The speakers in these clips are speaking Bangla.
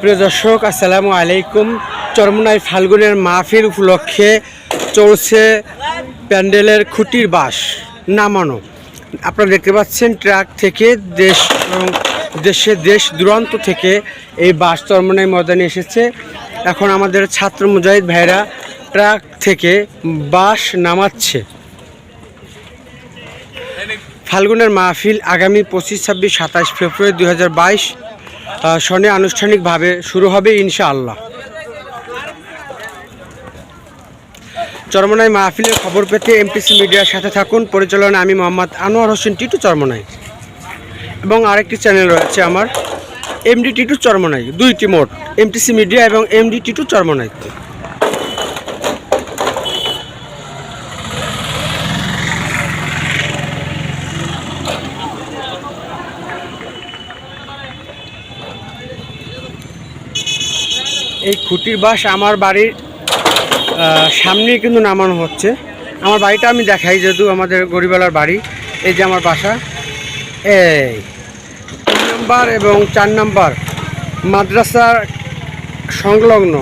প্রিয় দর্শক আসসালামু আলাইকুম। চরমনাই ফাল্গুনের মাহফিল উপলক্ষে চলছে প্যান্ডেলের খুঁটির বাস নামানো। আপনারা দেখতে পাচ্ছেন ট্রাক থেকে দেশ এবং দেশে দেশ দূরান্ত থেকে এই বাস চরমনাই ময়দানে এসেছে। এখন আমাদের ছাত্র মুজাহিদ ভাইরা ট্রাক থেকে বাস নামাচ্ছে। ফাল্গুনের মাহফিল আগামী পঁচিশ, ছাব্বিশ, সাতাশ ফেব্রুয়ারি দু হাজার বাইশ সনে আনুষ্ঠানিকভাবে শুরু হবে ইনশাআল্লাহ। চরমনাই মাহফিলের খবর পেতে এমপিসি মিডিয়ার সাথে থাকুন। পরিচালনা আমি মোহাম্মদ আনোয়ার হোসেন টিটু চরমনাই। এবং আরেকটি চ্যানেল রয়েছে আমার এমডি টিটু চরমনাই, দুইটি মোট এমটিসি মিডিয়া এবং এমডি টিটু চরমনাই। এই খুঁটির বাস আমার বাড়ির সামনেই কিন্তু নামানো হচ্ছে। আমার বাড়িটা আমি দেখাই যেহেতু আমাদের গরিবালার বাড়ি। এই যে আমার বাসা। এই তিন নম্বর এবং চার নম্বর মাদ্রাসার সংলগ্ন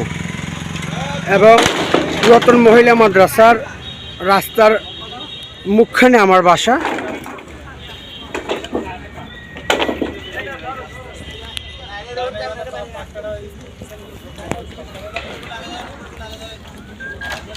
এবং পুরাতন মহিলা মাদ্রাসার রাস্তার মুখখানে আমার বাসা।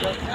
you.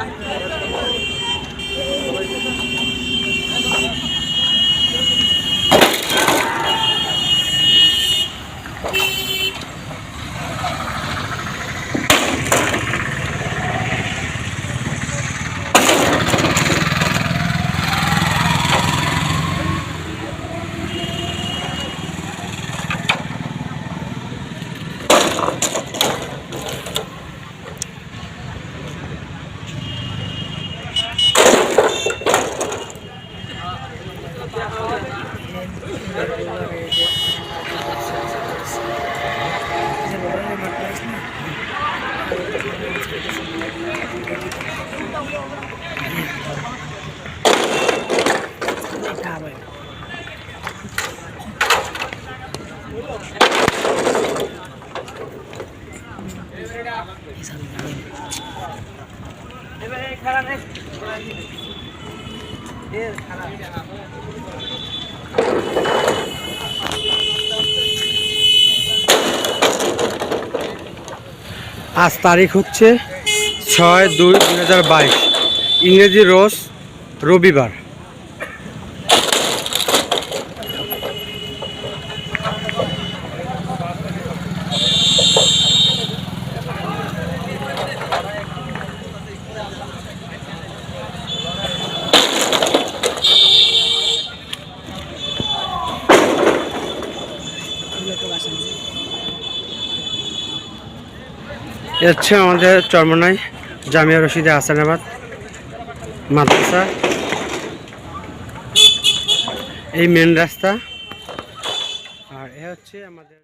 এবারে খারাপ এর খারাপ আজ তারিখ হচ্ছে ছয় দুই দু ইংরেজি রোজ রবিবার। হচ্ছে আমাদের চরমনাই জামিয়া রশিদে হাসানাবাদ মাদ্রাসা। এই মেন রাস্তা। আর এ হচ্ছে আমাদের